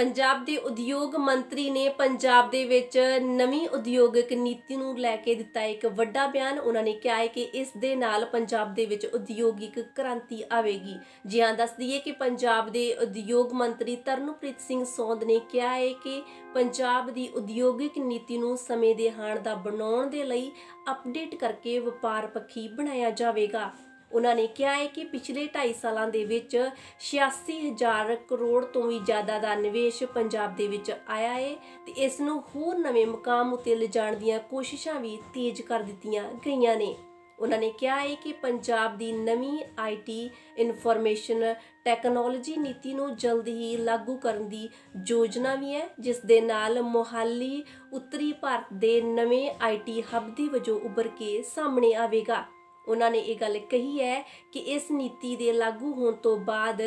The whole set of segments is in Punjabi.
ਪੰਜਾਬ ਦੇ ਉਦਯੋਗ ਮੰਤਰੀ ਨੇ ਪੰਜਾਬ ਦੇ ਵਿੱਚ ਨਵੀਂ ਉਦਯੋਗਿਕ ਨੀਤੀ ਨੂੰ ਲੈ ਕੇ ਦਿੱਤਾ ਇੱਕ ਵੱਡਾ ਬਿਆਨ। ਉਹਨਾਂ ਨੇ ਕਿਹਾ ਹੈ ਕਿ ਇਸ ਦੇ ਨਾਲ ਪੰਜਾਬ ਦੇ ਵਿੱਚ ਉਦਯੋਗਿਕ ਕ੍ਰਾਂਤੀ ਆਵੇਗੀ। ਜੀ ਹਾਂ, ਦੱਸ ਦਈਏ ਕਿ ਪੰਜਾਬ ਦੇ ਉਦਯੋਗ ਮੰਤਰੀ ਤਰਨਪ੍ਰੀਤ ਸਿੰਘ ਸੌਂਦ ਨੇ ਕਿਹਾ ਹੈ ਕਿ ਪੰਜਾਬ ਦੀ ਉਦਯੋਗਿਕ ਨੀਤੀ ਨੂੰ ਸਮੇਂ ਦੇ ਹਾਣ ਦਾ ਬਣਾਉਣ ਦੇ ਲਈ ਅਪਡੇਟ ਕਰਕੇ ਵਪਾਰ ਪੱਖੀ ਬਣਾਇਆ ਜਾਵੇਗਾ। ਉਹਨਾਂ ਨੇ ਕਿਹਾ ਹੈ ਕਿ ਪਿਛਲੇ 2.5 ਸਾਲਾਂ ਦੇ ਵਿੱਚ 86000 ਕਰੋੜ ਤੋਂ ਵੀ ਜ਼ਿਆਦਾ ਦਾ ਨਿਵੇਸ਼ ਪੰਜਾਬ ਦੇ ਵਿੱਚ ਆਇਆ ਹੈ ਤੇ ਇਸ ਨੂੰ ਹੋਰ ਨਵੇਂ ਮੁਕਾਮ ਉਤੇ ਲਿਜਾਣ ਦੀਆਂ ਕੋਸ਼ਿਸ਼ਾਂ ਵੀ ਤੇਜ਼ ਕਰ ਦਿੱਤੀਆਂ ਗਈਆਂ ਨੇ। ਉਹਨਾਂ ਨੇ ਕਿਹਾ ਹੈ ਕਿ ਪੰਜਾਬ ਦੀ ਨਵੀਂ ਆਈਟੀ ਇਨਫੋਰਮੇਸ਼ਨ ਟੈਕਨੋਲੋਜੀ ਨੀਤੀ ਨੂੰ ਜਲਦ ਹੀ ਲਾਗੂ ਕਰਨ ਦੀ ਯੋਜਨਾ ਵੀ ਹੈ, ਜਿਸ ਦੇ ਨਾਲ ਮੋਹਾਲੀ, ਉੱਤਰੀ ਭਾਰਤ ਦੇ ਨਵੇਂ ਆਈਟੀ ਹੱਬ ਦੀ ਵਜੋਂ ਉੱਭਰ ਕੇ ਸਾਹਮਣੇ ਆਵੇਗਾ। ਉਹਨਾਂ ਨੇ ਇਹ ਗੱਲ ਕਹੀ ਹੈ ਕਿ ਇਸ ਨੀਤੀ ਦੇ ਲਾਗੂ ਹੋਣ ਤੋਂ ਬਾਅਦ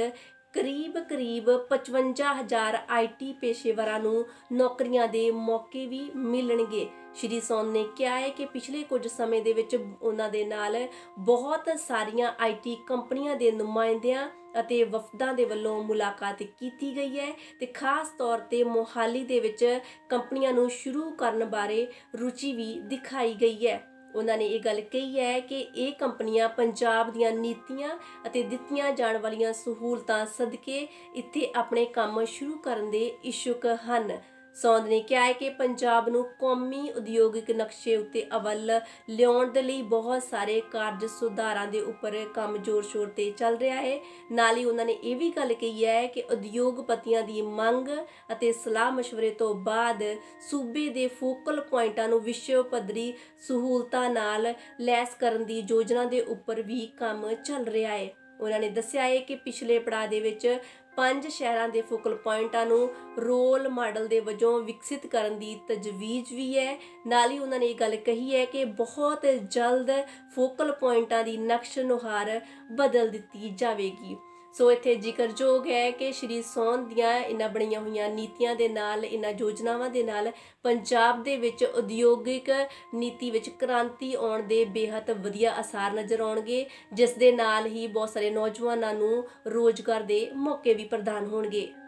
ਕਰੀਬ ਕਰੀਬ 55000 ਆਈਟੀ ਪੇਸ਼ੇਵਰਾਂ ਨੂੰ ਨੌਕਰੀਆਂ ਦੇ ਮੌਕੇ ਵੀ ਮਿਲਣਗੇ। ਸ਼੍ਰੀ ਸੌਨ ਨੇ ਕਿਹਾ ਹੈ ਕਿ ਪਿਛਲੇ ਕੁਝ ਸਮੇਂ ਦੇ ਵਿੱਚ ਉਹਨਾਂ ਦੇ ਨਾਲ ਬਹੁਤ ਸਾਰੀਆਂ ਆਈਟੀ ਕੰਪਨੀਆਂ ਦੇ ਨੁਮਾਇੰਦਿਆਂ ਅਤੇ ਵਫਦਾਂ ਦੇ ਵੱਲੋਂ ਮੁਲਾਕਾਤ ਕੀਤੀ ਗਈ ਹੈ ਤੇ ਖਾਸ ਤੌਰ ਤੇ ਮੋਹਾਲੀ ਦੇ ਵਿੱਚ ਕੰਪਨੀਆਂ ਨੂੰ ਸ਼ੁਰੂ ਕਰਨ ਬਾਰੇ ਰੁਚੀ ਵੀ ਦਿਖਾਈ ਗਈ ਹੈ। ਉਹਨਾਂ ਨੇ ਇਹ ਗੱਲ ਕਹੀ ਹੈ ਕਿ ਇਹ ਕੰਪਨੀਆਂ ਪੰਜਾਬ ਦੀਆਂ ਨੀਤੀਆਂ ਅਤੇ ਦਿੱਤੀਆਂ ਜਾਣ ਵਾਲੀਆਂ ਸਹੂਲਤਾਂ ਸਦਕੇ ਇੱਥੇ ਆਪਣੇ ਕੰਮ ਸ਼ੁਰੂ ਕਰਨ ਦੇ ਇਛੁਕ ਹਨ। ਸੌਂਦ ਨੇ ਕਿਹਾ ਹੈ ਕਿ ਪੰਜਾਬ ਨੂੰ ਕੌਮੀ ਉਦਯੋਗਿਕ ਨਕਸ਼ੇ ਉੱਤੇ ਅਵਲ ਲਿਆਉਣ ਦੇ ਲਈ ਬਹੁਤ ਸਾਰੇ ਕਾਰਜ ਸੁਧਾਰਾਂ ਦੇ ਉੱਪਰ ਕੰਮ ਜ਼ੋਰ-ਸ਼ੋਰ ਤੇ ਚੱਲ ਰਿਹਾ ਹੈ। ਨਾਲ ਹੀ ਉਹਨਾਂ ਨੇ ਇਹ ਵੀ ਗੱਲ ਕਹੀ ਹੈ ਕਿ ਉਦਯੋਗਪਤੀਆਂ ਦੀ ਮੰਗ ਅਤੇ ਸਲਾਹ مشਵਰੇ ਤੋਂ ਬਾਅਦ ਸੂਬੇ ਦੇ ਫੋਕਲ ਪੁਆਇੰਟਾਂ ਨੂੰ ਵਿਸ਼ਵ ਪੱਧਰੀ ਸਹੂਲਤਾਂ ਨਾਲ ਲੈਸ ਕਰਨ ਦੀ ਯੋਜਨਾ ਦੇ ਉੱਪਰ ਵੀ ਕੰਮ ਚੱਲ ਰਿਹਾ ਹੈ। ਉਹਨਾਂ ਨੇ ਦੱਸਿਆ ਹੈ ਕਿ ਪਿਛਲੇ ਪੜਾਅ ਦੇ ਵਿੱਚ ਪੰਜ ਸ਼ਹਿਰਾਂ ਦੇ ਫੋਕਲ ਪੁਆਇੰਟਾਂ ਨੂੰ ਰੋਲ ਮਾਡਲ ਦੇ ਵਜੋਂ ਵਿਕਸਿਤ ਕਰਨ ਦੀ ਤਜਵੀਜ਼ ਵੀ ਹੈ। ਨਾਲ ਹੀ ਉਹਨਾਂ ਨੇ ਇਹ ਗੱਲ ਕਹੀ ਹੈ ਕਿ ਬਹੁਤ ਜਲਦ ਫੋਕਲ ਪੁਆਇੰਟਾਂ ਦੀ ਨਕਸ਼ ਨੁਹਾਰ ਬਦਲ ਦਿੱਤੀ ਜਾਵੇਗੀ। ਸੋ ਇੱਥੇ ਜ਼ਿਕਰਯੋਗ ਹੈ ਕਿ ਸ਼੍ਰੀ ਸੌਨ ਦੀਆਂ ਇਹਨਾਂ ਬਣੀਆਂ ਹੋਈਆਂ ਨੀਤੀਆਂ ਦੇ ਨਾਲ, ਇਹਨਾਂ ਯੋਜਨਾਵਾਂ ਦੇ ਨਾਲ ਪੰਜਾਬ ਦੇ ਵਿੱਚ ਉਦਯੋਗਿਕ ਨੀਤੀ ਵਿੱਚ ਕ੍ਰਾਂਤੀ ਆਉਣ ਦੇ ਬੇਹੱਦ ਵਧੀਆ ਅਸਾਰ ਨਜ਼ਰ ਆਉਣਗੇ, ਜਿਸ ਦੇ ਨਾਲ ਹੀ ਬਹੁਤ ਸਾਰੇ ਨੌਜਵਾਨਾਂ ਨੂੰ ਰੋਜ਼ਗਾਰ ਦੇ ਮੌਕੇ ਵੀ ਪ੍ਰਦਾਨ ਹੋਣਗੇ।